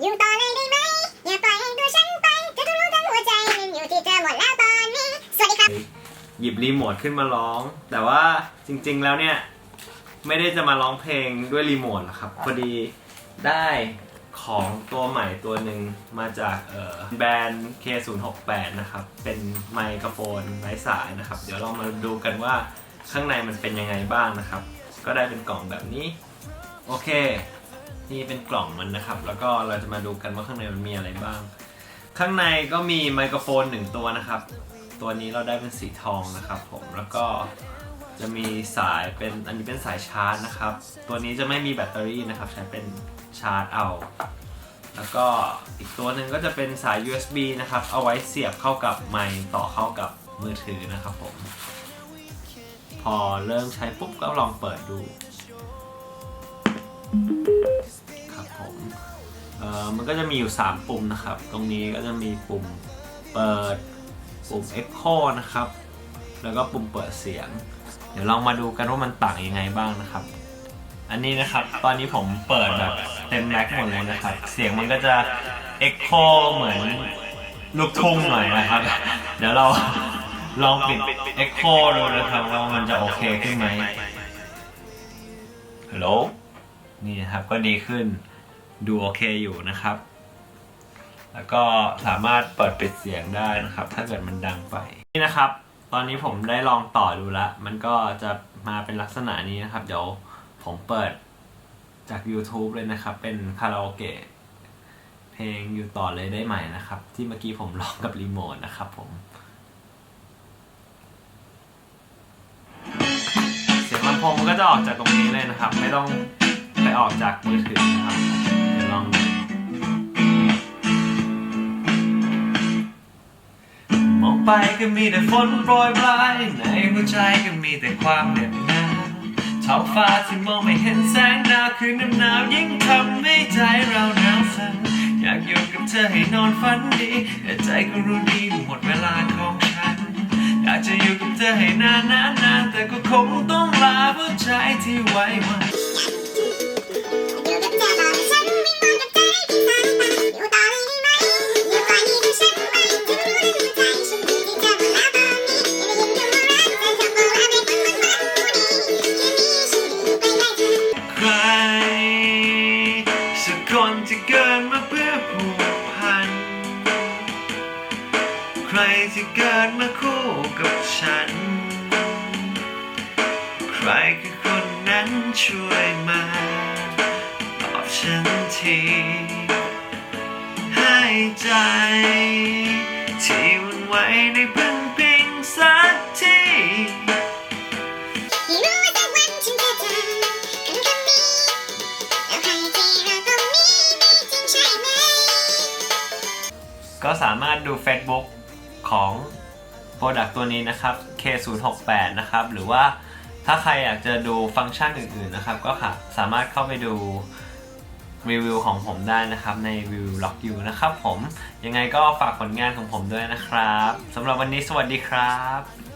อยู่ต่อเลยได้ไหมอย่าปล่อยให้ตัวฉันไปเธอต้องรู้ทั้งหัวใจมันอยู่ที่เธอหมดแล้วตอนนี้ สวัสดีครับ หยิบรีโมทขึ้นมาร้อง แต่ว่าจริงๆแล้วเนี่ย ไม่ได้จะมาร้องเพลงด้วยรีโมทหรอกครับพอดีได้ของตัวใหม่ตัวหนึ่งมาจากแบรนด์ K068 นะครับ เป็นไมโครโฟนไร้สายนะครับ เดี๋ยวเรามาดูกันว่าข้างในมันเป็นยังไงบ้างนะครับ ก็ได้เป็นกล่องแบบนี้ โอเค นี่เป็นกล่องมันนะครับ แล้วก็เราจะมาดูกันว่าข้างในมันมีอะไรบ้าง ข้างในก็มีไมโครโฟนหนึ่งตัวนะครับ ตัวนี้เราได้เป็นสีทองนะครับผมแล้วก็จะมีสายเป็นอันนี้เป็นสายชาร์จนะครับ ตัวนี้จะไม่มีแบตเตอรี่นะครับ ใช้เป็นชาร์จเอา แล้วก็อีกตัวหนึ่งก็จะเป็นสาย USB นะครับ เอาไว้เสียบเข้ากับไมค์ต่อเข้ากับมือถือนะครับผม พอเริ่มใช้ปุ๊บก็ลองเปิดดูครับ ผมเอ่อมันก็จะมีอยู่ 3 ปุ่มนะครับ ตรงนี้ก็จะมีปุ่มเปิด ปุ่ม Echo นะครับ แล้วก็ปุ่มเปิดเสียง เดี๋ยวลองมาดูกันว่ามันต่างยังไงบ้างนะครับ อันนี้นะครับ ตอนนี้ผมเปิดแบบเต็มแม็กซ์หมดเลยนะครับ เสียงมันก็จะ Echo เหมือนลูกทุ่งหน่อยนะครับ เดี๋ยวเราลองปิด Echo ดูนะครับว่ามันจะโอเคขึ้นไหมฮัลโหลนี่นะครับก็ดีขึ้น ดูโอเคอยู่นะครับ แล้วก็สามารถเปิดปิดเสียงได้นะครับ ถ้าเกิดมันดังไปนี่นะครับ ตอนนี้ผมได้ลองต่อดูแล้วมันก็จะมาเป็นลักษณะนี้นะครับ เดี๋ยวผมเปิดจาก YouTube เลยนะครับ เป็นคาราโอเกะเพลงอยู่ต่อเลยได้ไหม่นะครับ ที่เมื่อกี้ผมลองกับรีโมทนะครับผม เสียงลำโพงมันก็จะออกจากตรงนี้เลยนะครับ ไม่ต้องไปออกจากมือถือนะครับ ไปก็มีแต่ฝนโปรยปลายในหัวใจก็มีแต่ความเหน็บหนาวท้องฟ้าที่มองไม่เห็นแสงดาวคืนน้ำหนาวยิ่งทำให้ใจเราหนาวสั่นอยากอยู่กับเธอให้นอนฝันดีแต่ใจก็รู้ดีหมดเวลาของฉันอยากจะอยู่กับเธอให้นานนานนานแต่ก็คงต้องลาเพราะใจที่ไว้มัน อยู่ไปได้เกคนที่เกิดมาเพื่อผูกพัน ใครที่เกิดมาคู่กับฉัน ใครคือคนนั้นช่วยมาตอบฉันทีให้ใจ ที่วันไหวในพึ่งพิง ก็สามารถดู Facebook ของ Product ตัวนี้นะครับ K068 นะครับ หรือว่าถ้าใครอยากจะดูฟังก์ชันอื่นๆนะครับ ก็ค่ะสามารถเข้าไปดูรีวิวของผมได้นะครับ ในวิวล็อกยูนะครับผมยังไงก็ฝากผลงานของผมด้วยนะครับสำหรับวันนี้สวัสดีครับ